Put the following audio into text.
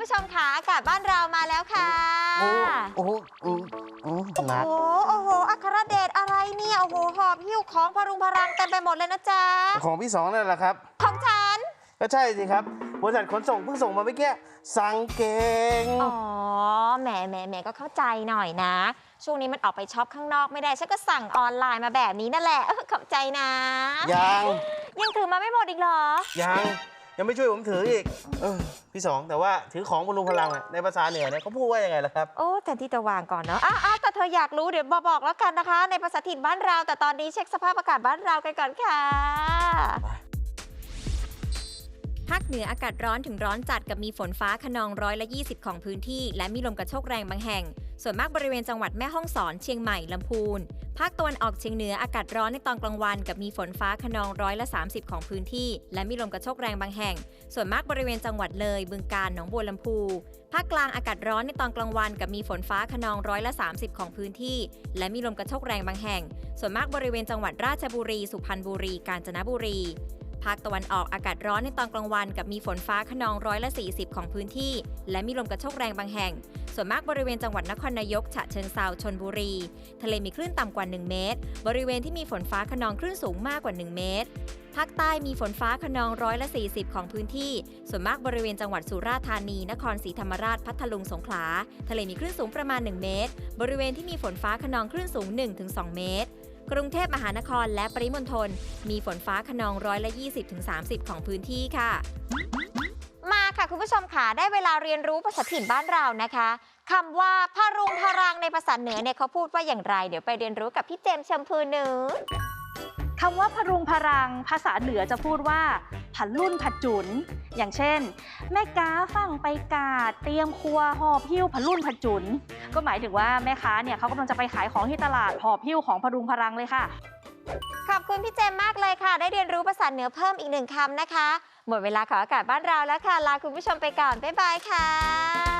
มค่ะอากาศบ้านเรามาแล้วค่ะ โอ้โอ้อืมอืมหนักโอ้โอ้โหอัครเดชอะไรเนี่ยโอ้โหหอบหิ้วของพรุงพรังเต็มไปหมดเลยนะจ๊ะของพี่สองนั่นแหละครับ ของฉัน ก็ใช่สิครับบริษัทขนส่งเพิ่งส่งมาเมื่อกี้สั่งเก่งอ๋อแหมแหมแหมก็เข้าใจหน่อยนะ ช่วงนี้มันออกไปช็อปข้างนอกไม่ได้ฉันก็สั่งออนไลน์มาแบบนี้นั่นแหละเออขอบใจนะ ยังยังถือมาไม่หมดอีกเหรอยัง ยังไม่ช่วยผมถืออีกเออพี่สองแต่ว่าถือของบรรลุพลังอะในภาษาเหนือเนี่ยเขาพูดว่ายังไงล่ะครับ โอ้แต่ที่จะวางก่อนเนาะอ้าวอ้าวแต่เธออยากรู้เดี๋ยวบอกบอกแล้วกันนะคะ ในภาษาถิ่นบ้านเรา แต่ตอนนี้เช็คสภาพอากาศบ้านเรากันก่อนค่ะภาค เหนืออากาศร้อนถึงร้อนจัดกับมีฝนฟ้าขนองร้อยละ20 ของพื้นที่ และมีลมกระโชกแรงบางแห่ง ส่วนมากบริเวณจังหวัดแม่ฮ่องสอนเชียงใหม่ลำพูน ภาคตะวันออกเฉียงเหนืออากาศร้อนในตอนกลางวัน กับมีฝนฟ้าขนองร้อยละ 30 ของพื้นที่ และมีลมกระโชกแรงบางแห่ง ส่วนมากบริเวณจังหวัดเลยบึงกาฬหนองบัวลำพูภาคกลางอากาศร้อนในตอนกลางวัน กับมีฝนฟ้าขนองร้อยละ 30 ของพื้นที่ และมีลมกระโชกแรงบางแห่ง ส่วนมากบริเวณจังหวัดราชบุรี สุพรรณบุรี กาญจนบุรี ภาคตะวันออกอากาศร้อนในตอนกลางวัน กับมีฝนฟ้าขนองร้อยละ 40 ของพื้นที่ และมีลมกระโชกแรงบางแห่ง ส่วนมากบริเวณจังหวัดนครนายก ฉะเชิงเซาชนบุรี ทะเลมีคลื่นต่ำกว่า 1 เมตร บริเวณที่มีฝนฟ้าขนองคลื่นสูงมากกว่า 1 เมตรภาคใต้มีฝนฟ้าขนองร้อยละ 40 ของพื้นที่ ส่วนมากบริเวณจังหวัดสุราษฎร์ธานี นครศรีธรรมราช พัทลุง สงขลา ทะเลมีคลื่นสูงประมาณ 1 เมตร บริเวณที่มีฝนฟ้าขนองคลื่นสูง 1-2 เมตร กรุงเทพมหานครและปริมณฑลมีฝนฟ้าขนองร้อยละ 20-30 ของพื้นที่ค่ะ มาค่ะคุณผู้ชมค่ะได้เวลาเรียนรู้ภาษาถิ่นบ้านเรานะคะคำว่าพารุงพรังในภาษาเหนือเนี่ยเขาพูดว่าอย่างไร เดี๋ยวไปเรียนรู้กับพี่เจมส์ชมพูหนูคำว่าพรุงพรัง ภาษาเหนือจะพูดว่า ผันรุ่นผัดจุน อย่างเช่น แม่ก้าฟั่งไปกาดเตรียมครัวหอบหิ้วผันรุ่นผัดจุน ก็หมายถึงว่าแม่ค้าเนี่ยเขากำลังจะไปขายของที่ตลาดหอบหิ้วของพรุงพรังเลยค่ะ ขอบคุณพี่เจมมากเลยค่ะ ได้เรียนรู้ภาษาเหนือเพิ่มอีกหนึ่งคำนะคะ หมดเวลาของอากาศบ้านเราแล้วค่ะ ลาคุณผู้ชมไปก่อน บ๊ายบายค่ะ